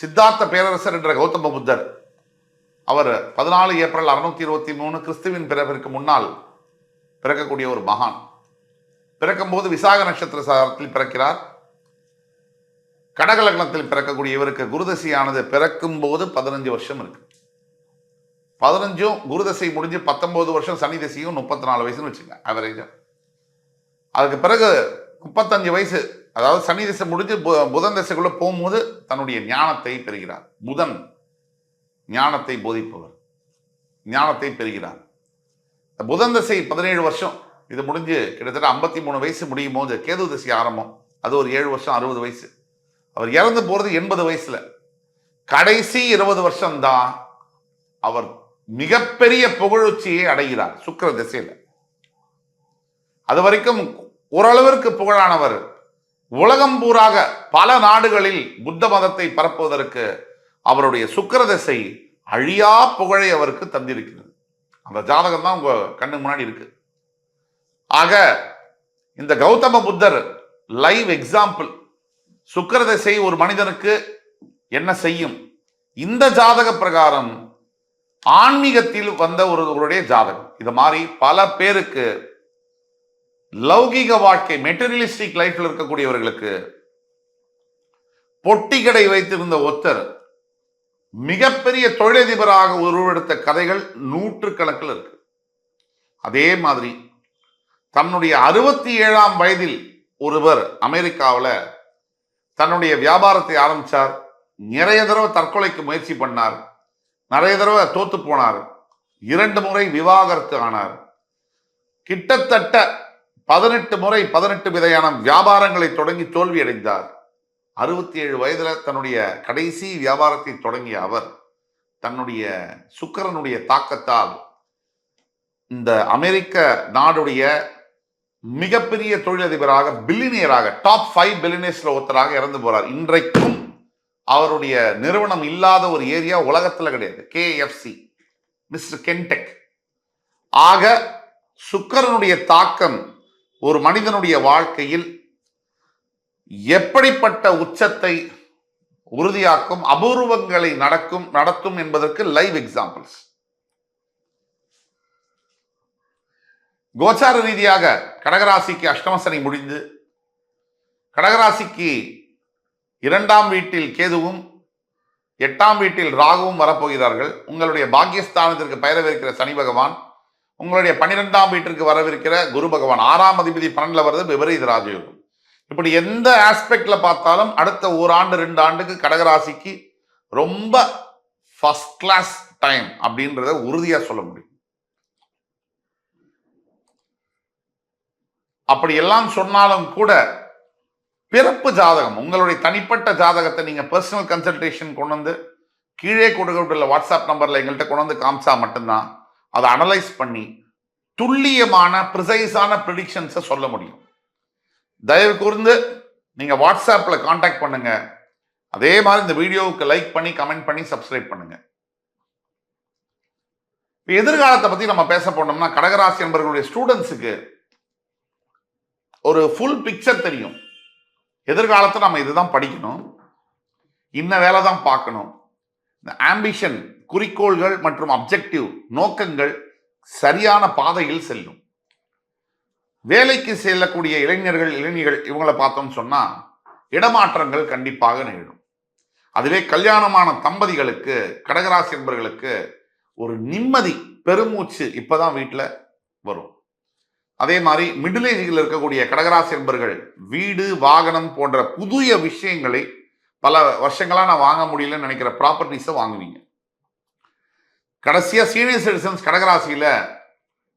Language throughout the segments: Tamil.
சித்தார்த்த பேரரசர் என்ற கௌதம புத்தர். அவர் பதினாலு ஏப்ரல் அறுநூத்தி இருபத்தி மூணு கிறிஸ்துவின் பிறவிற்கு முன்னால் பிறக்கக்கூடிய ஒரு மகான். பிறக்கும்போது விசாக நட்சத்திர சாரத்தில் பிறக்கிறார். கடகலக்னத்தில் பிறக்கக்கூடிய இவருக்கு குருதசையானது பிறக்கும் போது பதினஞ்சு வருஷம் இருக்கு. பதினஞ்சும் குருதசை முடிஞ்சு பத்தொன்பது வருஷம் சனி தசையும் முப்பத்தி நாலு வயசுன்னு வச்சுங்க ஆவரேஜா அதுக்கு பிறகு முப்பத்தஞ்சு வயசு அதாவது சனி திசை முடிஞ்சு புதன் திசைக்குள்ள போகும்போது தன்னுடைய ஞானத்தை பெறுகிறார். புதன் ஞானத்தை போதிப்பவர். ஞானத்தை பெறுகிறார். புதன் திசை பதினேழு வருஷம். இது முடிஞ்சு கிட்டத்தட்ட ஐம்பத்தி மூணு வயசு முடியும் போது கேது திசை ஆரம்பம். அது ஒரு ஏழு வருஷம் அறுபது வயசு. அவர் இறந்து போறது எண்பது வயசுல. கடைசி இருபது வருஷம்தான் அவர் மிகப்பெரிய புகழுச்சியை அடைகிறார் சுக்கிர திசையில. அது வரைக்கும் ஓரளவிற்கு புகழானவர் உலகம் பூராக பல நாடுகளில் புத்த மதத்தை பரப்புவதற்கு அவருடைய சுக்கிர திசை அழியா புகழை அவருக்கு தந்திருக்கிறது. அந்த ஜாதகம் தான் உங்க கண்ணு முன்னாடி இருக்கு. ஆக இந்த கௌதம புத்தர் லைவ் எக்ஸாம்பிள் சுக்கரதசை ஒரு மனிதனுக்கு என்ன செய்யும்? இந்த ஜாதக பிரகாரம் ஆன்மீகத்தில் வந்த ஒருவருடைய ஜாதகம். இது மாதிரி பல பேருக்கு லௌகீக வாழ்க்கை மெட்டீரியலிஸ்டிக் லைஃப்ல இருக்கக்கூடியவர்களுக்கு பொட்டி கடை வைத்திருந்த ஒத்தர் மிகப்பெரிய தொழிலதிபராக உருவெடுத்த கதைகள் நூற்றுக்கணக்கில் இருக்கு. அதே மாதிரி தன்னுடைய அறுபத்தி ஏழாம் வயதில் ஒருவர் அமெரிக்காவில் தன்னுடைய வியாபாரத்தை ஆரம்பிச்சார். நிறைய தடவை தற்கொலைக்கு முயற்சி பண்ணார். நிறைய தடவை தோத்து போனார். இரண்டு முறை விவாகரத்து ஆனார். கிட்டத்தட்ட பதினெட்டு முறை பதினெட்டு விதையான வியாபாரங்களை தொடங்கி தோல்வியடைந்தார். அறுபத்தி ஏழு வயதில் தன்னுடைய கடைசி வியாபாரத்தை தொடங்கிய அவர் தன்னுடைய சுக்கரனுடைய தாக்கத்தால் இந்த அமெரிக்க நாடுடைய மிகப்பெரிய தொழிலதிபராக பில்லினியராக டாப் ஃபைவ் பில்லினியர்ஸில் ஒருத்தராக இறந்து போறார். இன்றைக்கும் அவருடைய நிறுவனம் இல்லாத ஒரு ஏரியா உலகத்தில் கிடையாது. கேஎஃப்சி மிஸ்டர் கென்டெக். ஆக சுக்கரனுடைய தாக்கம் ஒரு மனிதனுடைய வாழ்க்கையில் எப்படிப்பட்ட உச்சத்தை உறுதியாக்கும் அபூர்வங்களை நடக்கும் நடத்தும் என்பதற்கு லைவ் எக்ஸாம்பிள்ஸ் கோச்சார ரீதியாக கடகராசிக்கு அஷ்டமசனி முடிந்து கடகராசிக்கு இரண்டாம் வீட்டில் கேதுவும் எட்டாம் வீட்டில் ராகுவும் வரப்போகிறார்கள். உங்களுடைய பாக்கியஸ்தானத்திற்கு பெயரவிருக்கிற சனி பகவான் உங்களுடைய பன்னிரெண்டாம் வீட்டிற்கு வரவிருக்கிற குரு பகவான் ஆறாம் அதிபதி பன்னெண்டுல வருது விபரீத ராஜயோகம். இப்படி எந்த ஆஸ்பெக்ட்ல பார்த்தாலும் அடுத்த ஓராண்டு ரெண்டு ஆண்டுக்கு கடகராசிக்கு ரொம்ப ஃபஸ்ட் கிளாஸ் டைம் அப்படின்றத உறுதியா சொல்ல முடியும். அப்படி எல்லாம் சொன்னாலும் கூட பிறப்பு ஜாதகம் உங்களுடைய தனிப்பட்ட ஜாதகத்தை நீங்க பர்சனல் கன்சல்டேஷன் கொண்டு வந்து கீழே கொடுக்கப்பட்டுள்ள வாட்ஸ்அப் நம்பர்ல எங்கள்கிட்ட கொண்டு வந்து காமிச்சா மட்டும்தான் அதை அனலைஸ் பண்ணி துல்லியமான ப்ரிசைஸான ப்ரிடிக்ஷன்ஸை சொல்ல முடியும். தயவு கூர்ந்து நீங்கள் வாட்ஸ்அப்பில் காண்டாக்ட் பண்ணுங்க. அதே மாதிரி இந்த வீடியோவுக்கு லைக் பண்ணி கமெண்ட் பண்ணி சப்ஸ்கிரைப் பண்ணுங்க. இப்போ எதிர்காலத்தை பற்றி நம்ம பேச போனோம்னா கடகராசி என்பவர்களுடைய ஸ்டூடெண்ட்ஸுக்கு ஒரு ஃபுல் பிக்சர் தெரியும். எதிர்காலத்தை நம்ம இதுதான் படிக்கணும். இன்ன வேலை தான் பார்க்கணும். இந்த ஆம்பிஷன் குறிக்கோள்கள் மற்றும் அப்ஜெக்டிவ் நோக்கங்கள் சரியான பாதையில் செல்லும். வேலைக்கு செல்லக்கூடிய இளைஞர்கள் இளைஞர்கள் இவங்களை பார்த்தோம்னு சொன்னா இடமாற்றங்கள் கண்டிப்பாக நிகழும். அதுவே கல்யாணமான தம்பதிகளுக்கு கடகராசி என்பர்களுக்கு ஒரு நிம்மதி பெருமூச்சு இப்பதான் வீட்டில் வரும். அதே மாதிரி மிடில் ஏஜில் இருக்கக்கூடிய கடகராசி என்பர்கள் வீடு வாகனம் போன்ற புதிய விஷயங்களை பல வருஷங்களாக நான் வாங்க முடியலன்னு நினைக்கிற ப்ராப்பர்ட்டிஸை வாங்குவீங்க. கடைசியா சீனியர் சிட்டிசன்ஸ் கடகராசியில்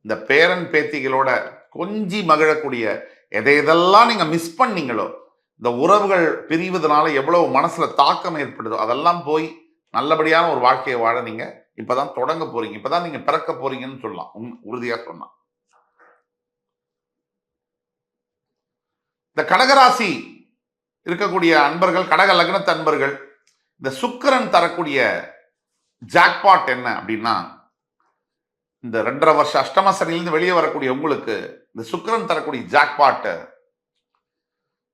இந்த பேரன் பேத்திகளோட கொஞ்சி மகிழக்கூடிய எதை எதெல்லாம் நீங்கள் மிஸ் பண்ணீங்களோ இந்த உறவுகள் பிரிவதனால எவ்வளவு மனசுல தாக்கம் ஏற்படுதோ அதெல்லாம் போய் நல்லபடியான ஒரு வாழ்க்கையை வாழ நீங்க இப்பதான் தொடங்க போறீங்க. இப்பதான் நீங்கள் பிறக்க போகிறீங்கன்னு சொல்லலாம். உண்- உறுதியாக சொன்னான் இந்த கடகராசி இருக்கக்கூடிய அன்பர்கள் கடக லக்னத்து அன்பர்கள் இந்த சுக்கிரன் தரக்கூடிய ஜாக்பாட் என்ன அப்படின்னா இந்த ரெண்டரை வருஷம் அஷ்டம சனியிலிருந்து வெளியே வரக்கூடிய உங்களுக்கு இந்த சுக்கிரன் தரக்கூடிய ஜாக்பாட்டு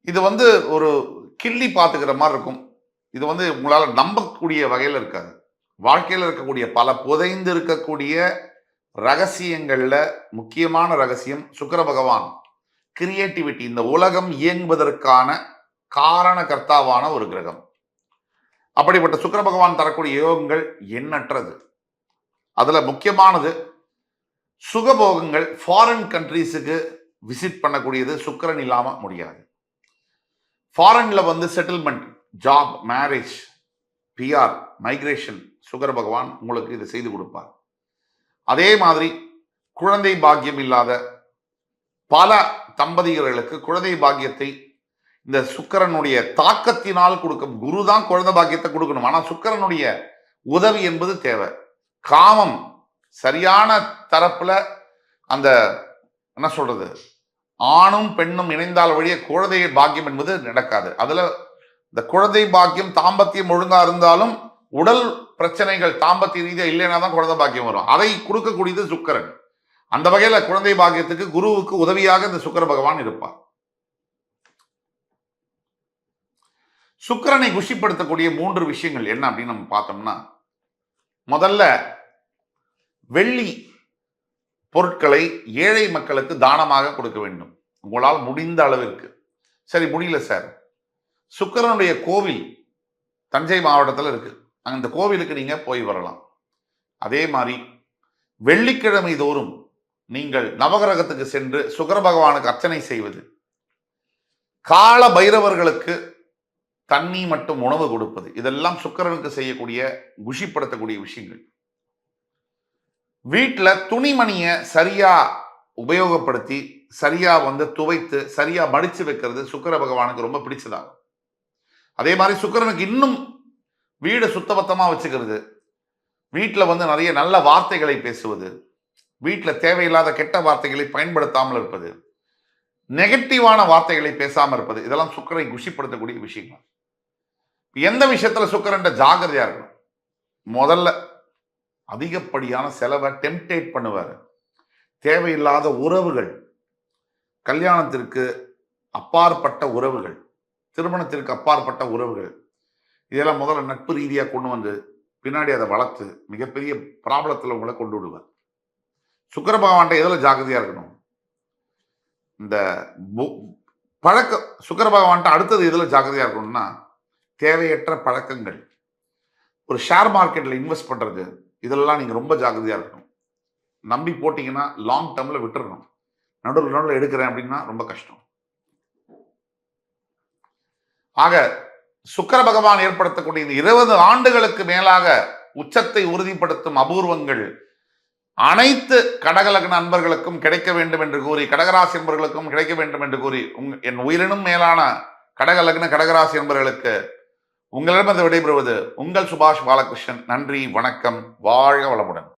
இது வந்து ஒரு கிள்ளி பார்த்துக்கிற மாதிரி இருக்கும். இது வந்து உங்களால் நம்பக்கூடிய வகையில் இருக்காது. வாழ்க்கையில் இருக்கக்கூடிய பல புதைந்து இருக்கக்கூடிய ரகசியங்களில் முக்கியமான ரகசியம் சுக்கர பகவான். கிரியேட்டிவிட்டி இந்த உலகம் இயங்குவதற்கான காரண கர்த்தாவான ஒரு கிரகம். அப்படிப்பட்ட சுக்கர பகவான் தரக்கூடிய யோகங்கள் எண்ணற்றது. அதில் முக்கியமானது சுகபோகங்கள் ஃபாரின் கண்ட்ரீஸுக்கு விசிட் பண்ணக்கூடியது சுக்கரன் இல்லாமல் முடியாது. ஃபாரின்ல வந்து settlement job marriage PR migration sugar பகவான் உங்களுக்கு இதை செய்து கொடுப்பார். அதே மாதிரி குழந்தை பாக்கியம் இல்லாத பல தம்பதியர்களுக்கு குழந்தை பாக்கியத்தை இந்த சுக்கரனுடைய தாக்கத்தினால் கொடுக்கும் குரு தான் குழந்தை பாக்கியத்தை கொடுக்கணும். ஆனால் சுக்கரனுடைய உதவி என்பது தேவை. காமம் சரியான தரப்புல அந்த என்ன சொல்றது? ஆணும் பெண்ணும் இணைந்தால் வழிய குழந்தை பாக்கியம் என்பது நடக்காது. அதுல இந்த குழந்தை பாக்கியம் தாம்பத்தியம் ஒழுங்கா இருந்தாலும் உடல் பிரச்சனைகள் தாம்பத்திய ரீதியாக இல்லைன்னா தான் குழந்தை பாக்கியம் வரும். அதை கொடுக்கக்கூடியது சுக்கரன். அந்த வகையில குழந்தை பாக்கியத்துக்கு குருவுக்கு உதவியாக இந்த சுக்கர பகவான் இருப்பார். சுக்கிரனை குஷிப்படுத்தக்கூடிய மூன்று விஷயங்கள் என்ன அப்படின்னு நம்ம பார்த்தோம்னா முதல்ல வெள்ளி பொருட்களை ஏழை மக்களுக்கு தானமாக கொடுக்க வேண்டும். உங்களால் முடிந்த அளவிற்கு. சரி முடியல சார். சுக்கிரனுடைய கோவில் தஞ்சை மாவட்டத்தில் இருக்குது அந்த கோவிலுக்கு நீங்கள் போய் வரலாம். அதே மாதிரி வெள்ளிக்கிழமை தோறும் நீங்கள் நவகிரகத்துக்கு சென்று சுக்கர பகவானுக்கு அர்ச்சனை செய்வது. கால பைரவர்களுக்கு தண்ணி மற்றும் உணவு கொடுப்பது. இதெல்லாம் சுக்கிரனுக்கு செய்யக்கூடிய குஷிப்படுத்தக்கூடிய விஷயங்கள். வீட்டில் துணிமணியை சரியா உபயோகப்படுத்தி சரியா வந்து துவைத்து சரியா மடிச்சு வைக்கிறது சுக்கர பகவானுக்கு ரொம்ப பிடிச்சதாகும். அதே மாதிரி சுக்கிரனுக்கு இன்னும் வீடு சுத்தபத்தமாக வச்சுக்கிறது. வீட்டில் வந்து நிறைய நல்ல வார்த்தைகளை பேசுவது. வீட்டில் தேவையில்லாத கெட்ட வார்த்தைகளை பயன்படுத்தாமல் இருப்பது. நெகட்டிவான வார்த்தைகளை பேசாமல் இருப்பது. இதெல்லாம் சுக்கரை குஷிப்படுத்தக்கூடிய விஷயங்கள். எந்த விஷயத்துல சுக்கரன்ட்ட ஜாகிரதையா இருக்கணும்? முதல்ல அதிகப்படியான செலவை டெம்டேட் பண்ணுவார். தேவையில்லாத உறவுகள் கல்யாணத்திற்கு அப்பாற்பட்ட உறவுகள் திருமணத்திற்கு அப்பாற்பட்ட உறவுகள் இதெல்லாம் முதல்ல நட்பு ரீதியாக கொண்டு வந்து பின்னாடி அதை வளர்த்து மிகப்பெரிய ப்ராப்ளத்தில் உங்களை கொண்டு விடுவார். சுக்கர பகவான்கிட்ட எதில் ஜாக்கிரதையாக இருக்கணும்? இந்த பு- பழக்க சுக்கர பகவான்கிட்ட அடுத்தது எதில் ஜாக்கிரதையாக இருக்கணும்னா தேவையற்ற பழக்கங்கள். ஒரு ஷேர் மார்க்கெட்டில் இன்வெஸ்ட் பண்ணுறது இதெல்லாம் நீங்கள் ரொம்ப ஜாக்கிரதையாக இருக்கணும். நம்பி போட்டிங்கன்னா லாங் டேர்மில் விட்டுறணும். நடுவில் நடுவில் எடுக்கிறேன் அப்படின்னா ரொம்ப கஷ்டம். ஆக சுக்கர பகவான் ஏற்படுத்தக்கூடிய இந்த இருபது ஆண்டுகளுக்கு மேலாக உச்சத்தை உறுதிப்படுத்தும் அபூர்வங்கள் அனைத்து கடகலக்ன நண்பர்களுக்கும் கிடைக்க வேண்டும் என்று கூறி கடகராசி நண்பர்களுக்கும் கிடைக்க வேண்டும் என்று கூறி உங் என் உயிரினும் மேலான கடகலக்ன கடகராசி நண்பர்களுக்கு உங்களிடமிருந்து விடைபெறுவது உங்கள் சுபாஷ் பாலகிருஷ்ணன். நன்றி வணக்கம் வாழ்க வளமுடன்.